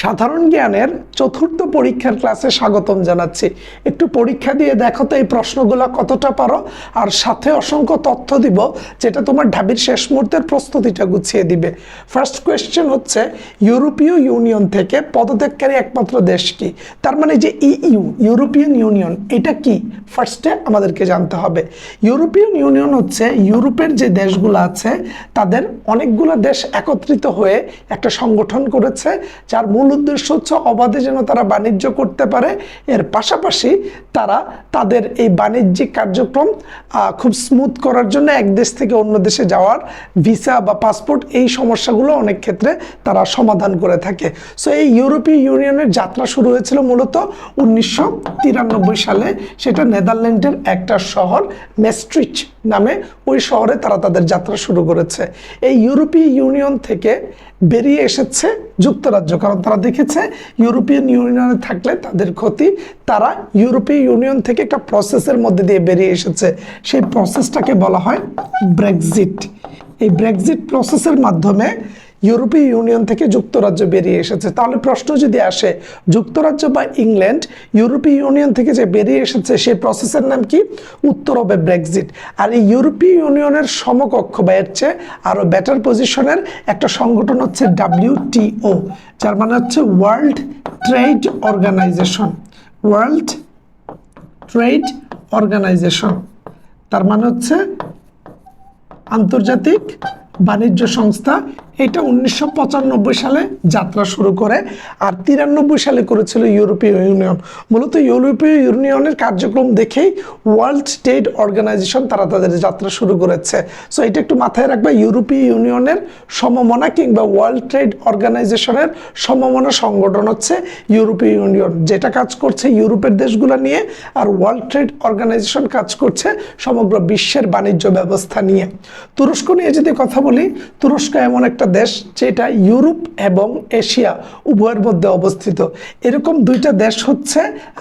সাধারণ জ্ঞানের চতুর্থ পরীক্ষার ক্লাসে স্বাগতম জানাচ্ছি। একটু পরীক্ষা দিয়ে দেখো তো এই প্রশ্নগুলো কতটা পারো, আর সাথে অসংখ্য তথ্য দিব, যেটা তোমার ঢাবির শেষ মুহূর্তের প্রস্তুতিটা গুছিয়ে দিবে। ফার্স্ট কোয়েশ্চেন হচ্ছে, ইউরোপীয় ইউনিয়ন থেকে পদত্যাগকারী একমাত্র দেশ কি? তার মানে যে ইইউ ইউরোপিয়ান ইউনিয়ন, এটা কি? ফার্স্টে আমাদেরকে জানতে হবে। ইউরোপিয়ান ইউনিয়ন হচ্ছে ইউরোপের যে দেশগুলো আছে, তাদের অনেকগুলো দেশ একত্রিত হয়ে একটা সংগঠন করেছে, যার মূল উদ্দেশ্য হচ্ছে অবাধে যেন তারা বাণিজ্য করতে পারে। এর পাশাপাশি তারা তাদের এই বাণিজ্যিক কার্যক্রম খুব স্মুথ করার জন্য এক দেশ থেকে অন্য দেশে যাওয়ার ভিসা বা পাসপোর্ট এই সমস্যাগুলো অনেক ক্ষেত্রে তারা সমাধান করে থাকে। সো এই ইউরোপীয় ইউনিয়নের যাত্রা শুরু হয়েছিল মূলত উনিশশো তিরানব্বই সালে। সেটা নেদারল্যান্ডের একটা শহর, মেস্ট্রিচ নামে ওই শহরে তারা তাদের যাত্রা শুরু করেছে। এই ইউরোপীয় ইউনিয়ন থেকে বেরিয়ে এসেছে যুক্তরাজ্য, কারণ তারা দেখেছে ইউরোপিয়ান ইউনিয়নে থাকলে তাদের ক্ষতি। তারা ইউরোপীয় ইউনিয়ন থেকে একটা প্রসেসের মধ্যে দিয়ে বেরিয়ে এসেছে। সেই প্রসেসটাকে বলা হয় ব্রেকজিট এই ব্রেকজিট প্রসেসের মাধ্যমে ইউরোপীয় ইউনিয়ন থেকে যুক্তরাজ্য বেরিয়ে এসেছে। তাহলে প্রশ্ন যদি আসে, যুক্তরাজ্য বা ইংল্যান্ড ইউরোপীয় ইউনিয়ন থেকে যে বেরিয়ে এসেছে, সেই প্রসেসের নাম কি? উত্তর হবে ব্রেক্সিট। আর এই ইউরোপীয় ইউনিয়নের সমকক্ষ বা এর চেয়ে আরও বেটার পজিশনের একটা সংগঠন হচ্ছে ডাব্লিউটিও যার মানে হচ্ছে world trade organization world trade organization তার মানে হচ্ছে আন্তর্জাতিক বাণিজ্য সংস্থা এটা উনিশশো পঁচানব্বই সালে যাত্রা শুরু করে আর তিরানব্বই সালে করেছিল ইউরোপীয় ইউনিয়ন। মূলত ইউরোপীয় ইউনিয়নের কার্যক্রম দেখেই ওয়ার্ল্ড ট্রেড অর্গানাইজেশন তারা তাদের যাত্রা শুরু করেছে। সো এটা একটু মাথায় রাখবে, ইউরোপীয় ইউনিয়নের সমমনা কিংবা ওয়ার্ল্ড ট্রেড অর্গানাইজেশনের সমমনা সংগঠন হচ্ছে ইউরোপীয় ইউনিয়ন। যেটা কাজ করছে ইউরোপের দেশগুলো নিয়ে আর ওয়ার্ল্ড ট্রেড অর্গানাইজেশন কাজ করছে সমগ্র বিশ্বের বাণিজ্য ব্যবস্থা নিয়ে। তুরস্ক নিয়ে যদি কথা বলি, তুরস্ক এমন একটা দেশ যেটা ইউরোপ এবং এশিয়া উভয়ের মধ্যে অবস্থিত। এরকম দুইটা দেশ হচ্ছে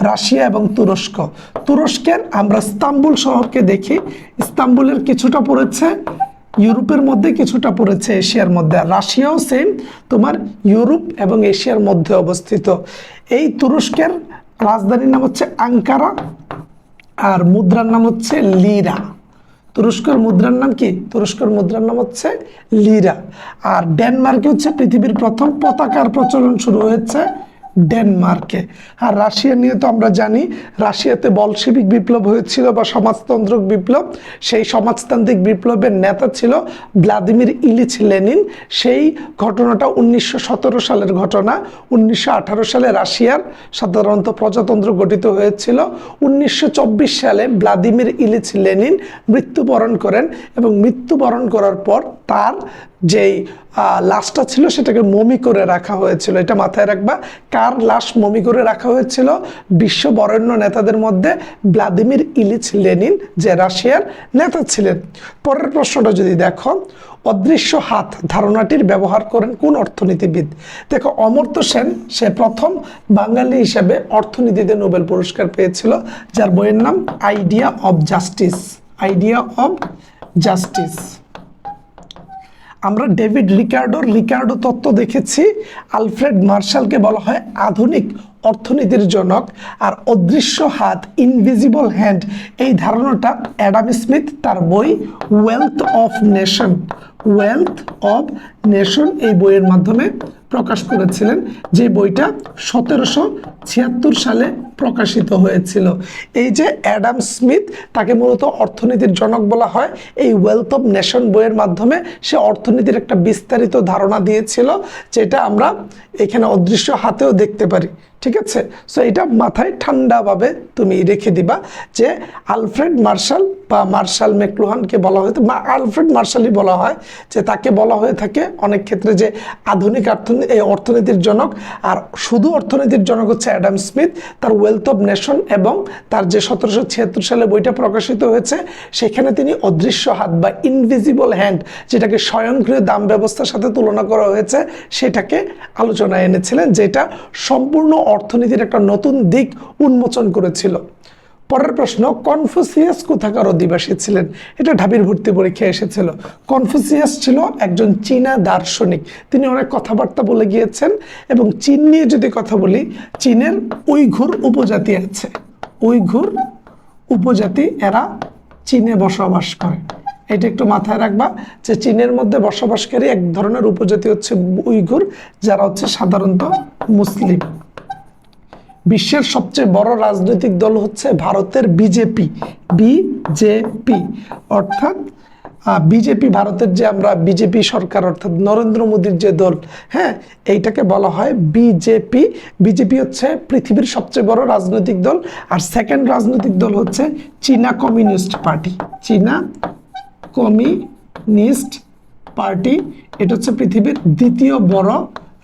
রাশিয়া এবং তুরস্ক। তুরস্কের আমরা ইস্তাম্বুল শহরকে দেখি। ইস্তাম্বুলের কিছুটা পড়েছে, ইউরোপের মধ্যে কিছুটা পড়েছে, এশিয়ার মধ্যে। আর রাশিয়াও সেম তোমার ইউরোপ এবং এশিয়ার মধ্যে অবস্থিত। এই তুরস্কের রাজধানীর নাম হচ্ছে আঙ্কারা, আর মুদ্রার নাম হচ্ছে লিরা। তুরস্কের মুদ্রার নাম কি? তুরস্কর মুদ্রার নাম হচ্ছে লিরা। আর ডেনমার্কে হচ্ছে পৃথিবীর প্রথম পতাকার প্রচলন শুরু হয়েছে ডেনমার্কে। আর রাশিয়া নিয়ে তো আমরা জানি, রাশিয়াতে বলশেবিক বিপ্লব হয়েছিল বা সমাজতন্ত্রক বিপ্লব। সেই সমাজতান্ত্রিক বিপ্লবের নেতা ছিল ভ্লাদিমির ইলিচ লেনিন। সেই ঘটনাটা উনিশশো সতেরো সালের ঘটনা। উনিশশো আঠারো সালে রাশিয়ার সাধারণত প্রজাতন্ত্র গঠিত হয়েছিল। উনিশশো চব্বিশ সালে ভ্লাদিমির ইলিচ লেনিন মৃত্যুবরণ করেন এবং মৃত্যুবরণ করার পর তার যেই লাশটা ছিল সেটাকে মমি করে রাখা হয়েছিল। এটা মাথায় রাখবা, কার লাশ মমি করে রাখা হয়েছিল? বিশ্ব বরেণ্য নেতাদের মধ্যে ভ্লাদিমির ইলিচ লেনিন, যে রাশিয়ার নেতা ছিলেন। পরের প্রশ্নটা যদি দেখো, অদৃশ্য হাত ধারণাটির ব্যবহার করেন কোন অর্থনীতিবিদ? দেখো, অমর্ত্য সেন, সে প্রথম বাঙালি হিসেবে অর্থনীতিতে নোবেল পুরস্কার পেয়েছিল, যার বইয়ের নাম idea of justice. Idea of justice. আমরা ডেভিড রিকার্ডোর রিকার্ডো তত্ত্ব দেখেছি। আলফ্রেড মার্শালকে বলা হয় আধুনিক অর্থনীতির জনক আর অদৃশ্য হাত ইনভিজিবল হ্যান্ড এই ধারণাটা অ্যাডাম স্মিথ, তার বই wealth of nation wealth of nation এই বইয়ের মাধ্যমে প্রকাশ করেছিলেন, যে বইটা সতেরোশো ছিয়াত্তর সালে প্রকাশিত হয়েছিল। এই যে অ্যাডাম স্মিথ তাকে মূলত অর্থনীতির জনক বলা হয়, এই ওয়েলথ অফ নেশন বইয়ের মাধ্যমে সে অর্থনীতির একটা বিস্তারিত ধারণা দিয়েছিল, যেটা আমরা এখানে অদৃশ্য হাতেও দেখতে পারি। ঠিক আছে? সো এটা মাথায় ঠান্ডাভাবে তুমি রেখে দিবা যে আলফ্রেড মার্শাল বা মার্শাল ম্যাকলুহানকে বলা হয়তো, বা আলফ্রেড মার্শালই বলা হয় যে তাকে বলা হয়ে থাকে অনেক ক্ষেত্রে যে আধুনিক অর্থনীতি অর্থনীতির জনক। আর শুধু অর্থনীতির জনক হচ্ছে অ্যাডাম স্মিথ, তার ওয়েলথ অফ নেশন এবং তার যে সতেরোশো ছিয়াত্তর সালে বইটা প্রকাশিত হয়েছে, সেখানে তিনি অদৃশ্য হাত বা ইনভিজিবল হ্যান্ড যেটাকে স্বয়ংক্রিয় দাম ব্যবস্থার সাথে তুলনা করা হয়েছে, সেটাকে আলোচনায় এনেছিলেন, যেটা সম্পূর্ণ অর্থনীতির একটা নতুন দিক উন্মোচন করেছিল। পরের প্রশ্ন, কনফুসিয়াস কোথাকার অধিবাসী ছিলেন? এটা ঢাবির ভর্তি পরীক্ষায় এসেছিল। কনফুসিয়াস ছিল একজন চীনা দার্শনিক। তিনি অনেক কথাবার্তা বলে গিয়েছেন এবং চীন নিয়ে যদি কথা বলি, চীনের উইঘুর উপজাতি আছে। উইঘুর উপজাতি, এরা চীনে বসবাস করে। এটা একটু মাথায় রাখবা যে চীনের মধ্যে বসবাসকারী এক ধরনের উপজাতি হচ্ছে উইঘুর, যারা হচ্ছে সাধারণত মুসলিম। বিশ্বের সবচেয়ে বড় রাজনৈতিক দল হচ্ছে ভারতের বিজেপি বিজেপি। অর্থাৎ বিজেপি ভারতের যে আমরা বিজেপি সরকার, অর্থাৎ নরেন্দ্র মোদীর যে দল হ্যাঁ এইটাকে বলা হয় বিজেপি। বিজেপি হচ্ছে পৃথিবীর সবচেয়ে বড় রাজনৈতিক দল, আর সেকেন্ড রাজনৈতিক দল হচ্ছে চীনা কমিউনিস্ট পার্টি। চীনা কমিউনিস্ট পার্টি, এটা হচ্ছে পৃথিবীর দ্বিতীয় বড়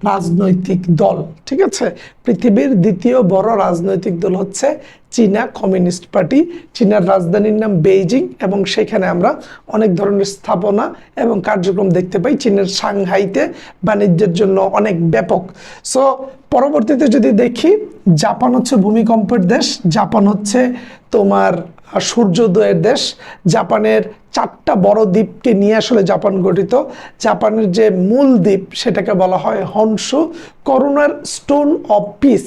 রাজনৈতিক দল, ঠিক আছে? পৃথিবীর দ্বিতীয় বড় রাজনৈতিক দল হচ্ছে চীনা কমিউনিস্ট পার্টি। চীনার রাজধানীর নাম বেইজিং এবং সেখানে আমরা অনেক ধরনের স্থাপনা এবং কার্যক্রম দেখতে পাই। চীনের সাংহাইতে বাণিজ্যের জন্য অনেক ব্যাপক। সো পরবর্তীতে যদি দেখি, জাপান হচ্ছে ভূমিকম্পের দেশ। জাপান হচ্ছে তোমার সূর্যোদয়ের দেশ। জাপানের চারটা বড় দ্বীপকে নিয়ে আসলে জাপান গঠিত। জাপানের যে মূল দ্বীপ সেটাকে বলা হয় হনসু করোনার স্টোন অফ পিস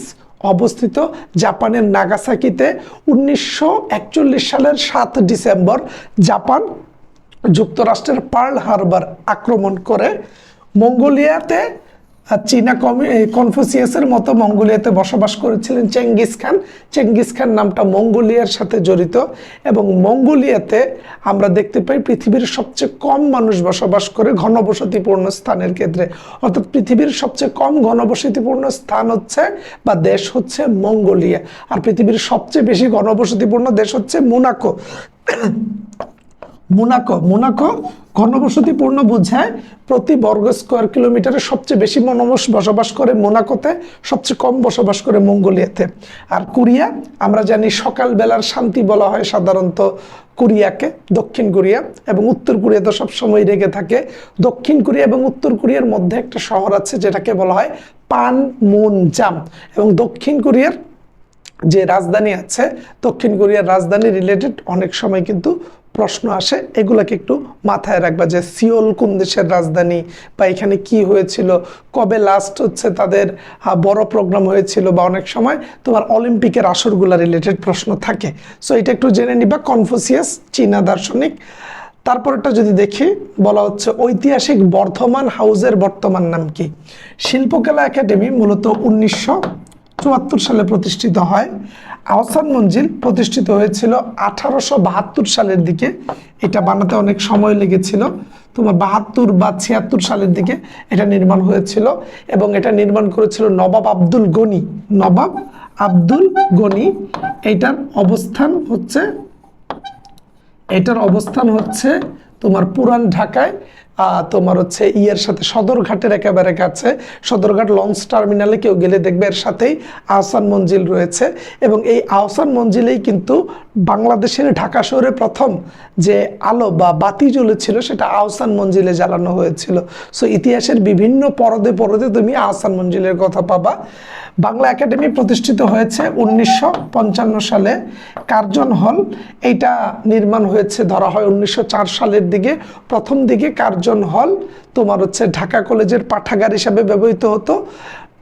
অবস্থিত জাপানের নাগাসাকিতে উনিশশো একচল্লিশ সালের সাত ডিসেম্বর জাপান যুক্তরাষ্ট্রের পার্ল হারবার আক্রমণ করে। মঙ্গোলিয়াতে আর চীনা কনফুসিয়াসের মতো মঙ্গোলিয়াতে বসবাস করেছিলেন চেঙ্গিস খান। চেঙ্গিস খান নামটা মঙ্গোলিয়ার সাথে জড়িত এবং মঙ্গোলিয়াতে আমরা দেখতে পাই পৃথিবীর সবচেয়ে কম মানুষ বসবাস করে ঘনবসতিপূর্ণ স্থানের ক্ষেত্রে। অর্থাৎ পৃথিবীর সবচেয়ে কম ঘনবসতিপূর্ণ স্থান হচ্ছে বা দেশ হচ্ছে মঙ্গোলিয়া। আর পৃথিবীর সবচেয়ে বেশি ঘনবসতিপূর্ণ দেশ হচ্ছে মোনাকো। মোনাকো মোনাকো ঘনবসতিপূর্ণ বোঝায় প্রতি বর্গ স্কোয়ার কিলোমিটারে সবচেয়ে বেশি মানুষ বসবাস করে মোনাকোতে সবচেয়ে কম বসবাস করে মঙ্গোলিয়াতে। আর কোরিয়া, আমরা জানি সকালবেলার শান্তি বলা হয় সাধারণত কোরিয়াকে, দক্ষিণ কোরিয়া এবং উত্তর কোরিয়া তো সবসময় রেগে থাকে। দক্ষিণ কোরিয়া এবং উত্তর কোরিয়ার মধ্যে একটা শহর আছে যেটাকে বলা হয় পান মুন জাম এবং দক্ষিণ কোরিয়ার যে রাজধানী আছে, দক্ষিণ কোরিয়ার রাজধানী রিলেটেড অনেক সময় কিন্তু প্রশ্ন আসে, এগুলাকে একটু মাথায় রাখবা যে সিওল কোন দেশের রাজধানী বা এখানে কি হয়েছিল, কবে লাস্ট হচ্ছে তাদের বড় প্রোগ্রাম হয়েছিল বা অনেক সময় তোমার অলিম্পিকের আসরগুলা রিলেটেড প্রশ্ন থাকে। সো এটা একটু জেনে নিবা, কনফুসিয়াস, চীনা দার্শনিক। তারপরটা যদি দেখি, বলা হচ্ছে ঐতিহাসিক বর্ধমান হাউসের বর্তমান নাম কি? শিল্পকলা একাডেমি মূলত উনিশশো চুয়াত্তর সালে প্রতিষ্ঠিত হয়। আহসান মঞ্জিল প্রতিষ্ঠিত হয়েছিল আঠারোশো বাহাত্তর সালের দিকে। এটা বানাতে অনেক সময় লেগেছিল। তোমার বাহাত্তর বা ছিয়াত্তর সালের দিকে এটা নির্মাণ হয়েছিল এবং এটা নির্মাণ করেছিল নবাব আব্দুল গনি। নবাব আব্দুল গনি, এটার অবস্থান হচ্ছে, এটার অবস্থান হচ্ছে তোমার পুরান ঢাকায় তোমার হচ্ছে ইয়ের সাথে সদরঘাটের একেবারে কাছে। সদরঘাট লঞ্চ টার্মিনালে কেউ গেলে দেখবে এর সাথেই আহসান মঞ্জিল রয়েছে। এবং এই আহসান মঞ্জিলেই কিন্তু বাংলাদেশের ঢাকা শহরে প্রথম যে আলো বা বাতি জ্বলেছিল, সেটা আহসান মঞ্জিলে জ্বালানো হয়েছিল। সো ইতিহাসের বিভিন্ন পরদে পরদে তুমি আহসান মঞ্জিলের কথা পাবা। বাংলা একাডেমি প্রতিষ্ঠিত হয়েছে উনিশশো পঞ্চান্ন সালে কার্জন হল। এইটা নির্মাণ হয়েছে, ধরা হয় উনিশশো চার সালের দিকে। প্রথম দিকে কার্জন হল। তোমার হচ্ছে ঢাকা কলেজের পাঠাগার হিসাবে ব্যবহৃত হতো।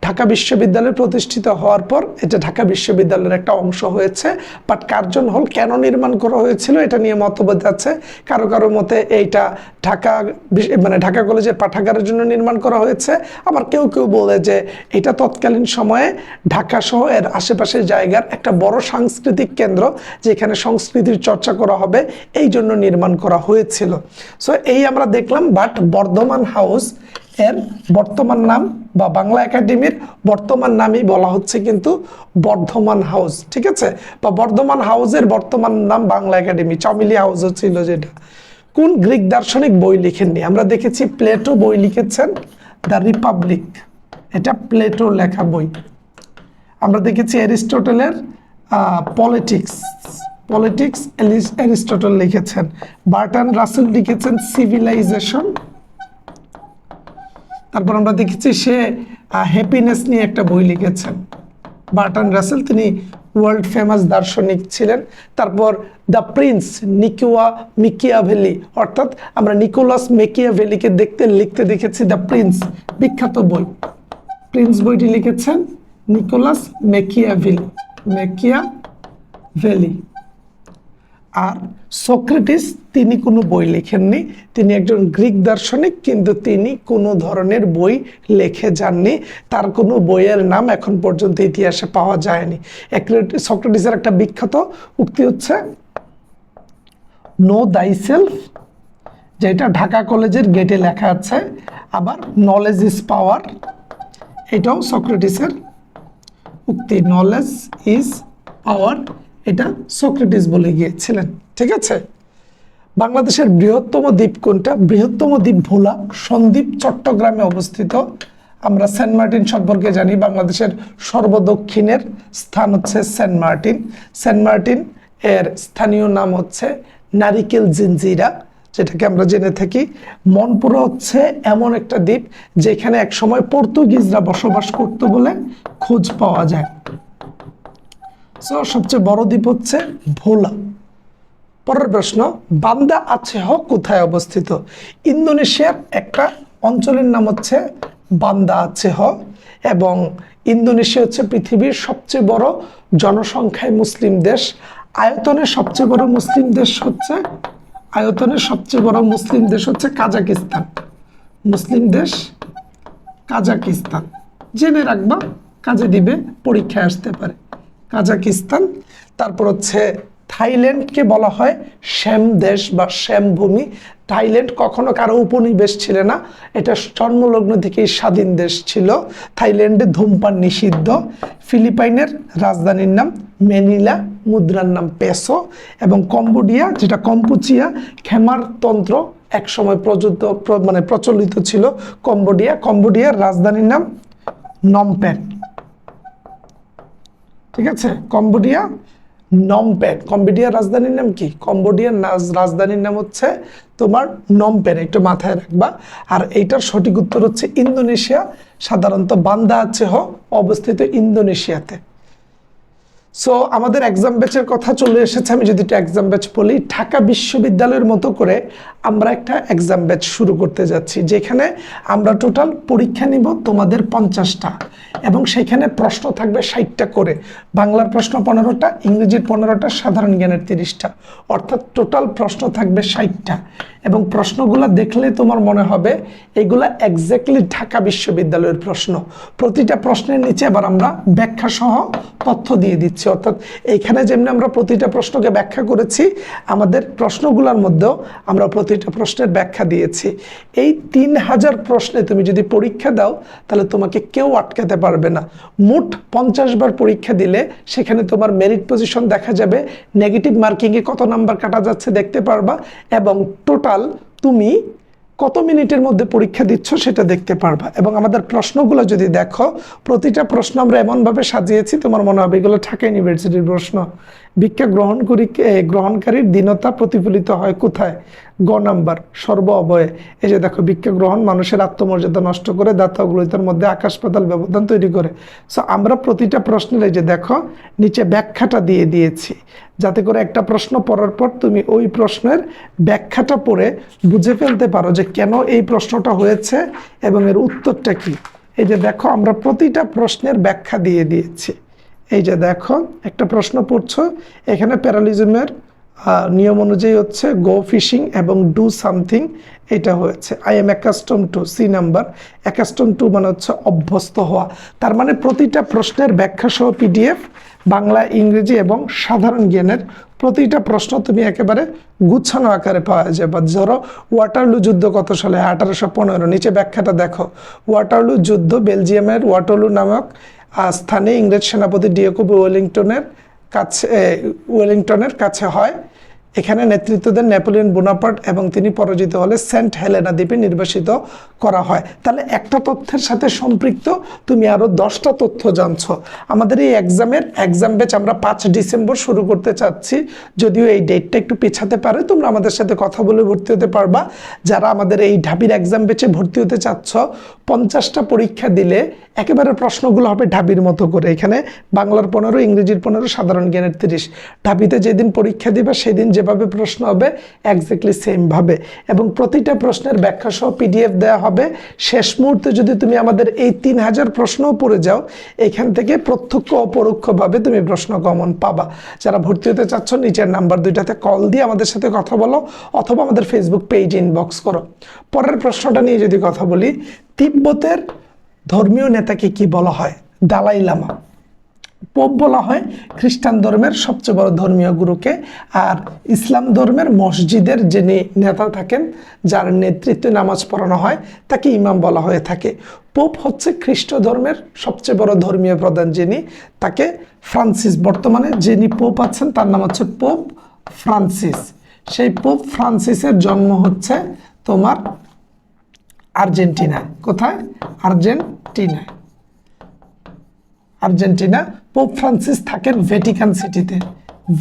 ঢাকা বিশ্ববিদ্যালয় প্রতিষ্ঠিত হওয়ার পর এটা ঢাকা বিশ্ববিদ্যালয়ের একটা অংশ হয়েছে। বাট কার্জন হল কেন নির্মাণ করা হয়েছিল এটা নিয়ে মতভেদ আছে। কারও কারও মতে এইটা ঢাকা মানে ঢাকা কলেজের পাঠাগারের জন্য নির্মাণ করা হয়েছে। আবার কেউ কেউ বলে যে এটা তৎকালীন সময়ে ঢাকা সহ এর আশেপাশের জায়গার একটা বড় সাংস্কৃতিক কেন্দ্র যেখানে সংস্কৃতির চর্চা করা হবে, এই জন্য নির্মাণ করা হয়েছিল। সো এই আমরা দেখলাম বাট বর্ধমান হাউস এর বর্তমান নাম বা বাংলা একাডেমির বর্তমান নামই বলা হচ্ছে কিন্তু বর্ধমান হাউস, ঠিক আছে? বা বর্ধমান হাউসের বর্তমান নাম বাংলা একাডেমি, চামিলি হাউসও ছিল যেটা। কোন গ্রিক দার্শনিক বই লিখেননি? আমরা দেখেছি প্লেটো বই লিখেছেন, দ্য রিপাবলিক। এটা প্লেটোর লেখা বই। আমরা দেখেছি অ্যারিস্টটলের পলিটিক্স। পলিটিক্স অ্যারিস্টটল লিখেছেন। বার্টান রাসেল লিখেছেন সিভিলাইজেশন। তারপর আমরা দেখেছি সে হ্যাপিনেস নিয়ে একটা বই লিখেছেন। বার্টন রাসেল, তিনি ওয়ার্ল্ড ফেমাস দার্শনিক ছিলেন। তারপর দ্য প্রিন্স নিকিওয়া মিকিয়াভেলি, অর্থাৎ আমরা নিকোলাস মেকিয়াভেলিকে দেখতে, লিখতে দেখেছি দ্য প্রিন্স, বিখ্যাত বই। প্রিন্স বইটি লিখেছেন নিকোলাস মেকিয়াভেলি মেকিয়াভেলি। আর সক্রেটিস তিনি কোনো বই লেখেননি। তিনি একজন গ্রিক দার্শনিক, কিন্তু তিনি কোনো ধরনের বই লেখে যাননি। তার কোনো বইয়ের নাম এখন পর্যন্ত ইতিহাসে পাওয়া যায়নি। সক্রেটিসের একটা বিখ্যাত উক্তি হচ্ছে নো দাই সেলফ যেটা ঢাকা কলেজের গেটে লেখা আছে। আবার নলেজ ইজ পাওয়ার এটাও সক্রেটিসের উক্তি। নলেজ ইজ পাওয়ার এটা সক্রেটিস বলে গিয়েছিলেন, ঠিক আছে? বাংলাদেশের বৃহত্তম দ্বীপ কোনটা? বৃহত্তম দ্বীপ ভোলা, সন্দ্বীপ চট্টগ্রামে অবস্থিত। আমরা সেন্ট মার্টিন সম্পর্কে জানি, বাংলাদেশের সর্বদক্ষিণের স্থান হচ্ছে সেন্ট মার্টিন। সেন্ট মার্টিন এর স্থানীয় নাম হচ্ছে নারিকেল জিঞ্জিরা যেটাকে আমরা জেনে থাকি। মনপুরা হচ্ছে এমন একটা দ্বীপ যেখানে একসময় পর্তুগিজরা বসবাস করত বলে খোঁজ পাওয়া যায়। সো সবচেয়ে বড় দ্বীপ হচ্ছে ভোলা। পরের প্রশ্ন, বান্দা আছে আছেহ কোথায় অবস্থিত? ইন্দোনেশিয়ার একটা অঞ্চলের নাম হচ্ছে বান্দা আছে আছেহ এবং ইন্দোনেশিয়া হচ্ছে পৃথিবীর সবচেয়ে বড় জনসংখ্যায় মুসলিম দেশ। আয়তনে সবচেয়ে বড় মুসলিম দেশ হচ্ছে, আয়তনের সবচেয়ে বড় মুসলিম দেশ হচ্ছে কাজাকিস্তান। মুসলিম দেশ কাজাকিস্তান। জেনে রাখবা, কাজে দিবে, পরীক্ষায় আসতে পারে। কাজাকিস্তান। তারপর হচ্ছে থাইল্যান্ডকে বলা হয় শ্যাম দেশ বা শ্যাম ভূমি। থাইল্যান্ড কখনো কারও উপনিবেশ ছিল না। এটা জন্মলগ্ন থেকেই স্বাধীন দেশ ছিল। থাইল্যান্ডে ধূমপান নিষিদ্ধ। ফিলিপাইনের রাজধানীর নাম মেনিলা, মুদ্রার নাম পেসো এবং কম্বোডিয়া, যেটা কম্পুচিয়া খেমারতন্ত্র একসময় প্রযুক্ত প্র- মানে প্রচলিত ছিল কম্বোডিয়া। কম্বোডিয়ার রাজধানীর নাম নমপেন। ঠিক আছে? কম্বোডিয়া নমপেন কম্বোডিয়ার রাজধানীর নাম কি? কম্বোডিয়ার রাজধানীর নাম হচ্ছে তোমার নমপেন একটু মাথায় রাখবা। আর এইটার সঠিক উত্তর হচ্ছে ইন্দোনেশিয়া। সাধারণত বান্দা আছে হ, অবস্থিত ইন্দোনেশিয়াতে। সো আমাদের এক্সাম ব্যাচের কথা চলে এসেছে। আমি যদি একটা এক্সাম ব্যাচ বলি, ঢাকা বিশ্ববিদ্যালয়ের মতো করে আমরা একটা এক্সাম ব্যাচ শুরু করতে যাচ্ছি, যেখানে আমরা টোটাল পরীক্ষা নিব তোমাদের পঞ্চাশটা এবং সেখানে প্রশ্ন থাকবে ষাটটা করে। বাংলার প্রশ্ন পনেরোটা, ইংরেজির পনেরোটা, সাধারণ জ্ঞানের তিরিশটা। অর্থাৎ টোটাল প্রশ্ন থাকবে ষাটটা এবং প্রশ্নগুলো দেখলে তোমার মনে হবে এগুলা এক্স্যাক্টলি ঢাকা বিশ্ববিদ্যালয়ের প্রশ্ন। প্রতিটা প্রশ্নের নিচে আবার আমরা ব্যাখ্যা সহ তথ্য দিয়ে দিচ্ছি। অর্থাৎ এইখানে যেমনি আমরা প্রতিটা প্রশ্নকে ব্যাখ্যা করেছি, আমাদের প্রশ্নগুলোর মধ্যেও আমরা প্রতিটা প্রশ্নের ব্যাখ্যা দিয়েছি। এই তিন হাজার প্রশ্নে তুমি যদি পরীক্ষা দাও, তাহলে তোমাকে কেউ আটকাতে পারবে না। মোট পঞ্চাশ বার পরীক্ষা দিলে সেখানে তোমার মেরিট পজিশন দেখা যাবে নেগেটিভ মার্কিংয়ে কত নাম্বার কাটা যাচ্ছে দেখতে পারবা, এবং টোটাল তুমি কত মিনিটের মধ্যে পরীক্ষা দিচ্ছ সেটা দেখতে পারবা। এবং আমাদের প্রশ্নগুলো যদি দেখো, প্রতিটা প্রশ্ন আমরা এমনভাবে সাজিয়েছি, তোমার মনে হবে এগুলো ঢাকা ইউনিভার্সিটির প্রশ্ন। ভিক্ষা গ্রহণ করি গ্রহণকারীর দীনতা প্রতিফলিত হয় কোথায়? গ নাম্বার, সর্ব অবয়ে। এই যে দেখো, ভিক্ষা গ্রহণ মানুষের আত্মমর্যাদা নষ্ট করে দাতা অগ্রহিতার মধ্যে আকাশ পাতাল ব্যবধান তৈরি করে। সো আমরা প্রতিটা প্রশ্নের এই যে দেখো, নিচে ব্যাখ্যাটা দিয়ে দিয়েছি। যাতে করে একটা প্রশ্ন পড়ার পর তুমি ওই প্রশ্নের ব্যাখ্যাটা পড়ে বুঝে ফেলতে পারো যে কেন এই প্রশ্নটা হয়েছে এবং এর উত্তরটা কি। এই যে দেখো, আমরা প্রতিটা প্রশ্নের ব্যাখ্যা দিয়ে দিয়েছি। এই যে দেখো, একটা প্রশ্ন পড়ছো, এখানে প্যারালিজমের নিয়ম অনুযায়ী হচ্ছে গো ফিশিং এবং ডু সামথিং এটা হয়েছে। I am accustom to see number accustom to মানে হচ্ছে অভ্যস্ত হওয়া। তার মানে প্রতিটা প্রশ্নের ব্যাখ্যা সহ পিডিএফ বাংলা, ইংরেজি এবং সাধারণ জ্ঞানের প্রতিটা প্রশ্ন তুমি একেবারে গুচ্ছানো আকারে পাওয়া যাবে ধরো ওয়াটারলু যুদ্ধ কত সালে? আঠারোশো পনেরো। নিচে ব্যাখ্যাটা দেখো। ওয়াটারলু যুদ্ধ বেলজিয়ামের ওয়াটারলু নামক স্থানে ইংরেজ সেনাপতি ডিয়েকো ওয়েলিংটনের কাছে ওয়েলিংটনের কাছে হয়। এখানে নেতৃত্ব দেন নেপোলিয়ন বোনাপার্ট এবং তিনি পরাজিত হলে সেন্ট হেলেনা দ্বীপে নির্বাসিত করা হয়। তাহলে একটা তথ্যের সাথে সম্পৃক্ত, তুমি আরও দশটা তথ্য জানছো। আমাদের এই এক্সামের, এক্সাম ব্যাচ আমরা পাঁচ ডিসেম্বর শুরু করতে চাচ্ছি। যদিও এই ডেটটা একটু পেছাতে পারে, তোমরা আমাদের সাথে কথা বলে ভর্তি হতে পারবা। যারা আমাদের এই ঢাবির এক্সাম ব্যাচে ভর্তি হতে চাচ্ছ, পঞ্চাশটা পরীক্ষা দিলে একেবারে প্রশ্নগুলো হবে ঢাবির মতো করে। এখানে বাংলার পনেরো, ইংরেজির পনেরো, সাধারণ জ্ঞানের তিরিশ। ঢাবিতে যেদিন পরীক্ষা দিবা, সেদিন যেভাবে প্রশ্ন হবে একজাক্টলি সেমভাবে এবং প্রতিটা প্রশ্নের ব্যাখ্যা সহ পিডিএফ দেওয়া হবে। শেষ মুহূর্তে যদি তুমি আমাদের এই তিন হাজার প্রশ্নও পড়ে যাও, এখান থেকে প্রত্যক্ষ অপরোক্ষভাবে তুমি প্রশ্ন কমন পাবা। যারা ভর্তি হতে চাচ্ছ, নিচের নাম্বার দুইটাতে কল দিয়ে আমাদের সাথে কথা বলো, অথবা আমাদের ফেসবুক পেজ ইনবক্স করো। পরের প্রশ্নটা নিয়ে যদি কথা বলি, তিব্বতের ধর্মীয় নেতাকে কি বলা হয়? দালাই লামা। পোপ বলা হয়, খ্রিস্টান ধর্মের সবচেয়ে বড় ধর্মীয় গুরুকে। আর ইসলাম ধর্মের মসজিদের যিনি নেতা থাকেন, যার নেতৃত্বে নামাজ পড়ানো হয়, তাকে ইমাম বলা হয়ে থাকে। পোপ হচ্ছে খ্রিস্ট ধর্মের সবচেয়ে বড় ধর্মীয় প্রধান যিনি, তাকে ফ্রান্সিস, বর্তমানে যিনি পোপ আছেন, তার নাম হচ্ছে পোপ ফ্রান্সিস। সেই পোপ ফ্রান্সিসের জন্ম হচ্ছে তোমার আর্জেন্টিনায় কোথায়? আর্জেন্টিনায়। আর্জেন্টিনা, পোপ ফ্রান্সিস থাকেন ভ্যাটিকান সিটিতে।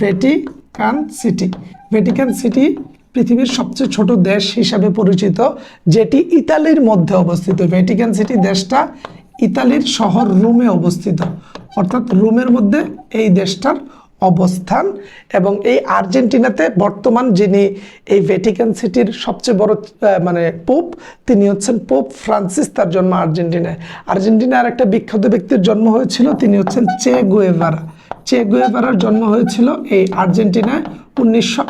Vatican city. ভ্যাটিকান সিটি পৃথিবীর সবচেয়ে ছোট দেশ হিসাবে পরিচিত, যেটি ইতালির মধ্যে অবস্থিত। ভ্যাটিকান সিটি দেশটা ইতালির শহর রোমে অবস্থিত। অর্থাৎ রোমের মধ্যে এই দেশটার অবস্থান এবং এই আর্জেন্টিনাতে বর্তমান যিনি এই ভ্যাটিকান সিটির সবচেয়ে বড় মানে পোপ তিনি হচ্ছেন পোপ ফ্রান্সিস তার জন্ম আর্জেন্টিনায়। আর্জেন্টিনার একটা বিখ্যাত ব্যক্তির জন্ম হয়েছিল, তিনি হচ্ছেন চে গুয়েভারা চে গুয়েভারার জন্ম হয়েছিল এই আর্জেন্টিনায়। উনিশশো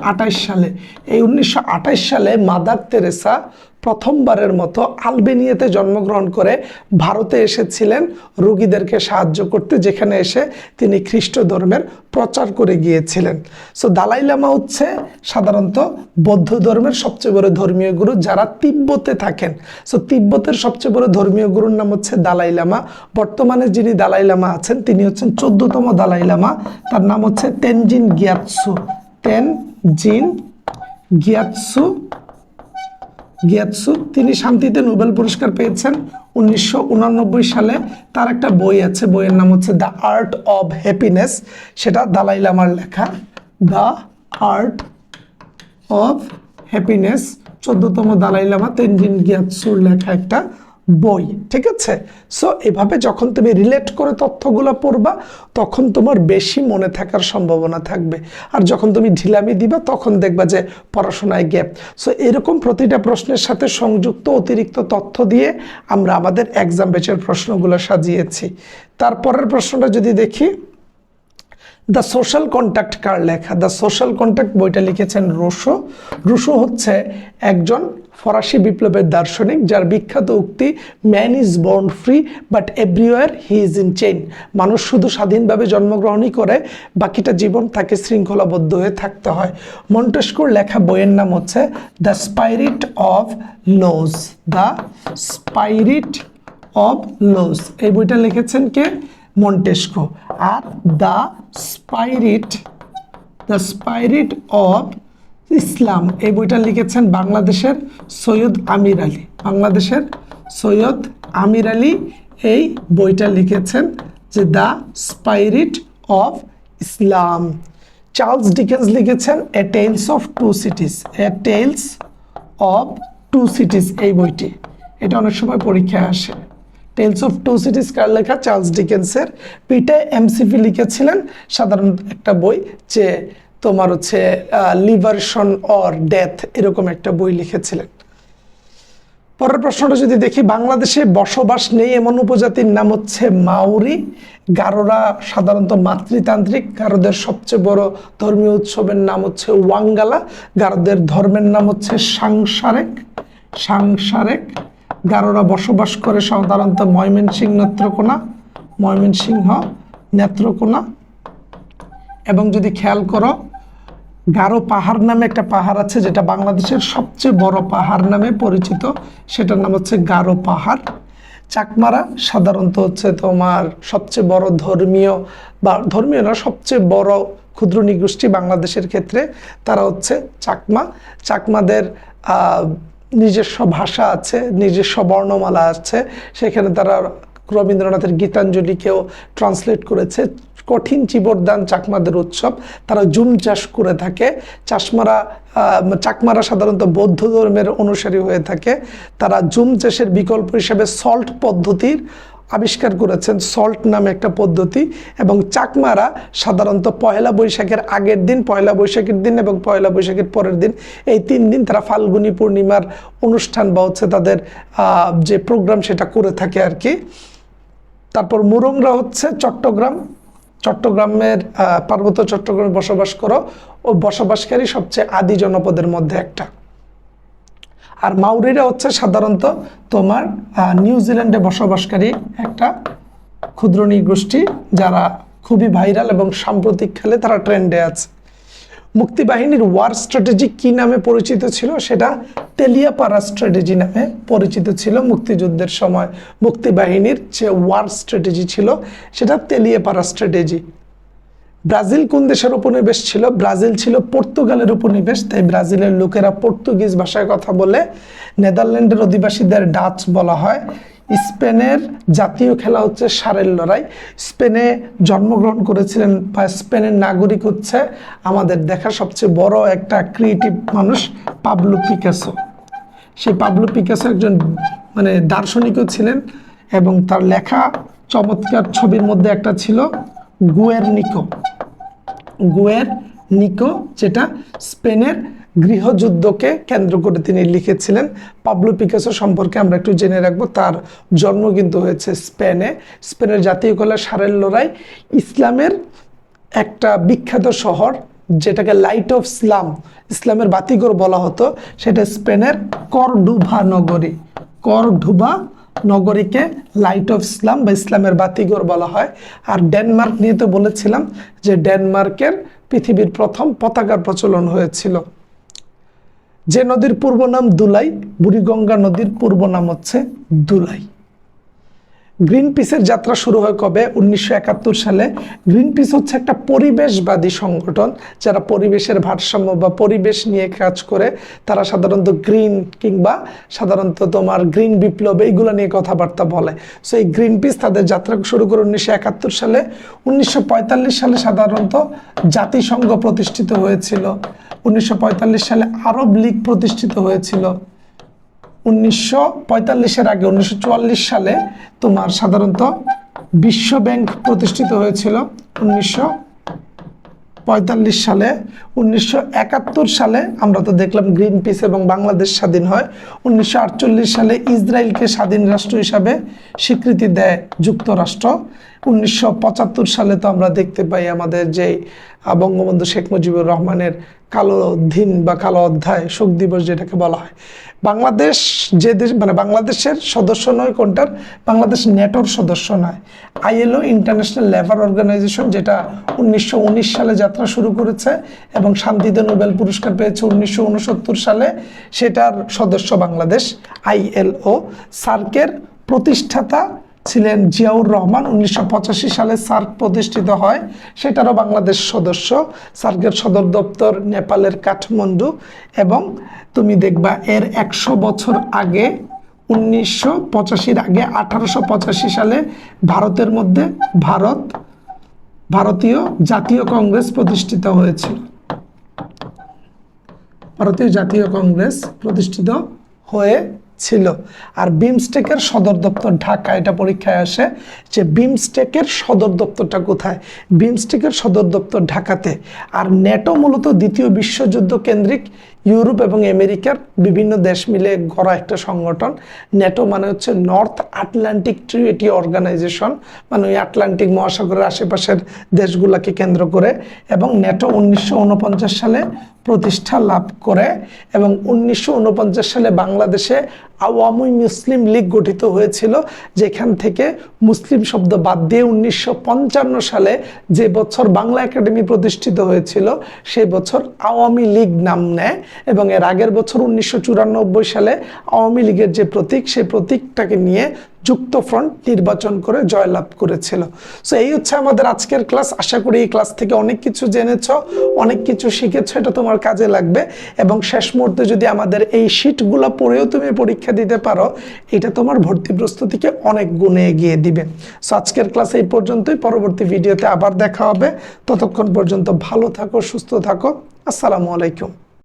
সালে। এই উনিশশো আটাশ সালে মাদার তেরেসা প্রথমবারের মতো আলবেনিয়াতে জন্মগ্রহণ করে ভারতে এসেছিলেন। রুগীদেরকে সাহায্য করতে যেখানে এসে তিনি খ্রিস্ট ধর্মের প্রচার করে গিয়েছিলেন। সো দালাই লামা হচ্ছে সাধারণত বৌদ্ধ ধর্মের সবচেয়ে বড় ধর্মীয় গুরু যারা তিব্বতে থাকেন। সো তিব্বতের সবচেয়ে বড় ধর্মীয় গুরুর নাম হচ্ছে দালাই লামা। বর্তমানে যিনি দালাই লামা আছেন, তিনি হচ্ছেন চোদ্দতম দালাই লামা। তার নাম হচ্ছে তেনজিন গিয়াৎসু। তেনজিন গিয়াৎসু গিয়াৎসু, তিনি শান্তিতে নোবেল পুরস্কার পেয়েছেন উনিশশো সালে। তার একটা বই আছে, বইয়ের নাম হচ্ছে দ্য আর্ট অব হ্যাপিনেস। সেটা দালাই লামার লেখা। দ্য আর্ট অফ হ্যাপিনেস, চোদ্দতম দালাই লামা তেনজিন গিয়াৎসুর লেখা একটা। বই, ঠিক আছে? সো এভাবে যখন তুমি রিলেট করে তথ্যগুলো পড়বা, তখন তোমার বেশি মনে থাকার সম্ভাবনা থাকবে। আর যখন তুমি ঢিলামি দিবা, তখন দেখবা যে পড়াশোনায় গ্যাপ সো এরকম প্রতিটা প্রশ্নের সাথে সংযুক্ত অতিরিক্ত তথ্য দিয়ে আমরা আমাদের এক্সাম বেচের প্রশ্নগুলো সাজিয়েছি। তারপরের প্রশ্নটা যদি দেখি দ্য সোশ্যাল কন্ট্যাক্ট কার লেখা? দ্য সোশ্যাল কন্ট্যাক্ট বইটা লিখেছেন রুশো। রুশো হচ্ছে একজন ফরাসি বিপ্লবের দার্শনিক, যার বিখ্যাত উক্তি man is born free but everywhere he is in chain মানুষ শুধু স্বাধীনভাবে জন্মগ্রহণই করে, বাকিটা জীবন তাকে শৃঙ্খলাবদ্ধ হয়ে থাকতে হয়। মন্টেস্কোর লেখা বইয়ের নাম হচ্ছে the spirit of laws the spirit of laws এই বইটা লিখেছেন কে? Montesquieu. R the spirit the spirit of Islam, এই বইটা লিখেছেন বাংলাদেশের সৈয়দ আমির আলী। বাংলাদেশের সৈয়দ আমির আলী এই বইটা লিখেছেন যে the spirit of Islam. Charles Dickens লিখেছেন a tales of two cities, a tales of two cities এই বইটি। এটা অনেক সময় পরীক্ষায় আসে। টেলস অফ টু সিটিস কার লেখা? চার্লস ডিকেন্সের। পিটে এমসিপি লিখেছিলেন সাধারণত একটা বই যে তোমার হচ্ছে লিভারশন অর ডেথ এরকম একটা বই লিখেছিলেন। পরের প্রশ্নটা যদি দেখি, বাংলাদেশে বসবাস নেই এমন উপজাতির নাম হচ্ছে মাউরি। গারোরা সাধারণত মাতৃতান্ত্রিক, গারোদের সবচেয়ে বড় ধর্মীয় উৎসবের নাম হচ্ছে ওয়াঙ্গালা, গারোদের ধর্মের নাম হচ্ছে সাংসারেক। সাংসারেক, গারোরা বসবাস করে সাধারণত ময়মনসিংহ নেত্রকোনা ময়মনসিংহ নেত্রকোনা। এবং যদি খেয়াল করো গারো পাহাড় নামে একটা পাহাড় আছে, যেটা বাংলাদেশের সবচেয়ে বড় পাহাড় নামে পরিচিত। সেটার নাম হচ্ছে গারো পাহাড়। চাকমারা সাধারণত হচ্ছে তোমার সবচেয়ে বড় ধর্মীয় বা ধর্মীয় না, সবচেয়ে বড় ক্ষুদ্র নৃগোষ্ঠী বাংলাদেশের ক্ষেত্রে, তারা হচ্ছে চাকমা। চাকমাদের নিজস্ব ভাষা আছে, নিজস্ব বর্ণমালা আছে। সেখানে তারা রবীন্দ্রনাথের গীতাঞ্জলিকেও ট্রান্সলেট করেছে। কঠিন চিবরদান চাকমাদের উৎসব। তারা জুম চাষ করে থাকে। চাষমারা চাকমারা সাধারণত বৌদ্ধ ধর্মের অনুসারী হয়ে থাকে। তারা জুম চাষের বিকল্প হিসেবে সল্ট পদ্ধতির আবিষ্কার করেছেন। সল্ট নামে একটা পদ্ধতি এবং চাকমারা সাধারণত পয়লা বৈশাখের আগের দিন, পয়লা বৈশাখের দিন এবং পয়লা বৈশাখের পরের দিন এই তিন দিন তারা ফাল্গুনী পূর্ণিমার অনুষ্ঠান বা হচ্ছে তাদের যে প্রোগ্রাম সেটা করে থাকে আর কি। তারপর মুরংরা হচ্ছে চট্টগ্রাম। চট্টগ্রামের পার্বত্য চট্টগ্রামে বসবাস করো, ও বসবাসকারী সবচেয়ে আদি জনপদের মধ্যে একটা। আর মাউরিরা হচ্ছে সাধারণত তোমার নিউজিল্যান্ডে বসবাসকারী একটা ক্ষুদ্র গোষ্ঠী যারা খুবই ভাইরাল এবং সাম্প্রতিক খেলে তারা ট্রেন্ডে আছে। মুক্তিবাহিনীর ওয়ার স্ট্র্যাটেজি কি নামে পরিচিত ছিল? সেটা তেলিয়াপাড়া স্ট্র্যাটেজি নামে পরিচিত ছিল মুক্তিযুদ্ধের সময়। মুক্তিবাহিনীর যে ওয়ার স্ট্র্যাটেজি ছিল, সেটা তেলিয়াপাড়া স্ট্র্যাটেজি ব্রাজিল কোন দেশের উপনিবেশ ছিল? ব্রাজিল ছিল পর্তুগালের উপনিবেশ, তাই ব্রাজিলের লোকেরা পর্তুগিজ ভাষায় কথা বলে নেদারল্যান্ডের অধিবাসীদের ডাচ বলা হয়। স্পেনের জাতীয় খেলা হচ্ছে সারের লড়াই। স্পেনে জন্মগ্রহণ করেছিলেন বা স্পেনের নাগরিক হচ্ছে আমাদের দেখা সবচেয়ে বড় একটা ক্রিয়েটিভ মানুষ পাবলো পিকাসো। সেই পাবলো পিকাসো একজন মানে দার্শনিকও ছিলেন এবং তার লেখা চমৎকার ছবির মধ্যে একটা ছিল গুয়ের নিকো গুয়ের নিকো যেটা স্পেনের গৃহযুদ্ধকে কেন্দ্র করে তিনি লিখেছিলেন। পাবলো পিকাসো সম্পর্কে আমরা একটু জেনে রাখব, তার জন্ম কিন্তু হয়েছে স্পেনে। স্পেনের জাতীয় কলা সারের লড়াই ইসলামের একটা বিখ্যাত শহর, যেটাকে লাইট অফ ইসলাম ইসলামের বাতিঘর বলা হতো। সেটা স্পেনের করডুভা নগরী। করডুভা নগরীকে লাইট অফ ইসলাম বা ইসলামের বাতিঘর বলা হয়। আর ডেনমার্ক নিয়ে তো বলেছিলাম যে ডেনমার্কের পৃথিবীর প্রথম পতাকার প্রচলন হয়েছিল। যে নদীর পূর্ব নাম দুলাই, বুড়িগঙ্গা নদীর পূর্ব নাম হচ্ছে দুলাই। গ্রিন পিসের যাত্রা শুরু হয় কবে? উনিশশো একাত্তর সালে। গ্রিন পিস হচ্ছে একটা পরিবেশবাদী সংগঠন, যারা পরিবেশের ভারসাম্য বা পরিবেশ নিয়ে কাজ করে। তারা সাধারণত গ্রিন কিংবা সাধারণত তোমার গ্রিন বিপ্লব এইগুলো নিয়ে কথাবার্তা বলে। সো এই গ্রিন পিস তাদের যাত্রা শুরু করে উনিশশো একাত্তর সালে। উনিশশো পঁয়তাল্লিশ সালে সাধারণত জাতিসংঘ প্রতিষ্ঠিত হয়েছিল। উনিশশো পঁয়তাল্লিশ সালে আরব লীগ প্রতিষ্ঠিত হয়েছিল। উনিশশো পঁয়তাল্লিশের আগে, উনিশশো চুয়াল্লিশ সালে তোমার সাধারণত বিশ্ব ব্যাংক প্রতিষ্ঠিত হয়েছিল। উনিশশো পঁয়তাল্লিশ সালে, উনিশশো একাত্তর সালে আমরা তো দেখলাম গ্রিন পিস এবং বাংলাদেশ স্বাধীন হয়। উনিশশো আটচল্লিশ সালে ইসরায়েলকে স্বাধীন রাষ্ট্র হিসাবে স্বীকৃতি দেয় যুক্তরাষ্ট্র। উনিশশো পঁচাত্তর সালে তো আমরা দেখতে পাই আমাদের যে বঙ্গবন্ধু শেখ মুজিবুর রহমানের কালো দিন বা কালো অধ্যায়, শোক দিবস যেটাকে বলা হয়। বাংলাদেশ যে দেশ মানে বাংলাদেশের সদস্য নয় কোনটার, বাংলাদেশ নেটোর সদস্য নয়। আইএলও ইন্টারন্যাশনাল লেবার অর্গানাইজেশন যেটা উনিশশো উনিশ সালে যাত্রা শুরু করেছে এবং শান্তিতে নোবেল পুরস্কার পেয়েছে উনিশশো উনসত্তর সালে, সেটার সদস্য বাংলাদেশ, আইএলও। সার্কের প্রতিষ্ঠাতা ছিলেন জিয়াউর রহমান। উনিশশো পঁচাশি সালে সার্ক প্রতিষ্ঠিত হয়। সেটারও বাংলাদেশ সদস্য। সার্কের সদর দপ্তর নেপালের কাঠমান্ডু এবং তুমি দেখবা এর একশো বছর আগে, উনিশশো পঁচাশির আগে, আঠারোশো পঁচাশি সালে ভারতের মধ্যে ভারত, ভারতীয় জাতীয় কংগ্রেস প্রতিষ্ঠিত হয়েছিল। ভারতীয় জাতীয় কংগ্রেস প্রতিষ্ঠিত হয়েছিল আর বিমস্টেকের সদর দপ্তর ঢাকা এটা পরীক্ষায় আসে যে বিমস্টেকের সদর দপ্তরটা কোথায়? বিমস্টেকের সদর দপ্তর ঢাকাতে। আর নেটো মূলত দ্বিতীয় বিশ্বযুদ্ধ কেন্দ্রিক ইউরোপ এবং আমেরিকার বিভিন্ন দেশ মিলে গড়া একটা সংগঠন। নেটো মানে হচ্ছে নর্থ আটলান্টিক ট্রিটি অর্গানাইজেশন মানে ওই আটলান্টিক মহাসাগরের আশেপাশের দেশগুলোকে কেন্দ্র করে এবং নেটো উনিশশো ঊনপঞ্চাশ সালে প্রতিষ্ঠা লাভ করে এবং উনিশশো ঊনপঞ্চাশ সালে বাংলাদেশে আওয়ামী মুসলিম লীগ গঠিত হয়েছিল, যেখান থেকে মুসলিম শব্দ বাদ দিয়ে উনিশশো পঞ্চান্ন সালে যে বছর বাংলা একাডেমি প্রতিষ্ঠিত হয়েছিল, সেই বছর আওয়ামী লীগ নাম নেয়। এবং এর আগের বছর উনিশশো চুরানব্বই সালে আওয়ামী লীগের যে প্রতীক, সেই প্রতীকটাকে নিয়ে যুক্ত ফ্রন্ট নির্বাচন করে জয়লাভ করেছিল। সো এই হচ্ছে আমাদের আজকের ক্লাস। আশা করি এই ক্লাস থেকে অনেক কিছু জেনেছ, অনেক কিছু শিখেছো, এটা তোমার কাজে লাগবে। এবং শেষ মুহূর্তে যদি আমাদের এই শিটগুলো পড়েও তুমি পরীক্ষা দিতে পারো, এটা তোমার ভর্তি প্রস্তুতিকে অনেক গুণে এগিয়ে দিবে। সো আজকের ক্লাস এই পর্যন্তই। পরবর্তী ভিডিওতে আবার দেখা হবে। ততক্ষণ পর্যন্ত ভালো থাকো, সুস্থ থাকো। আসসালামু আলাইকুম।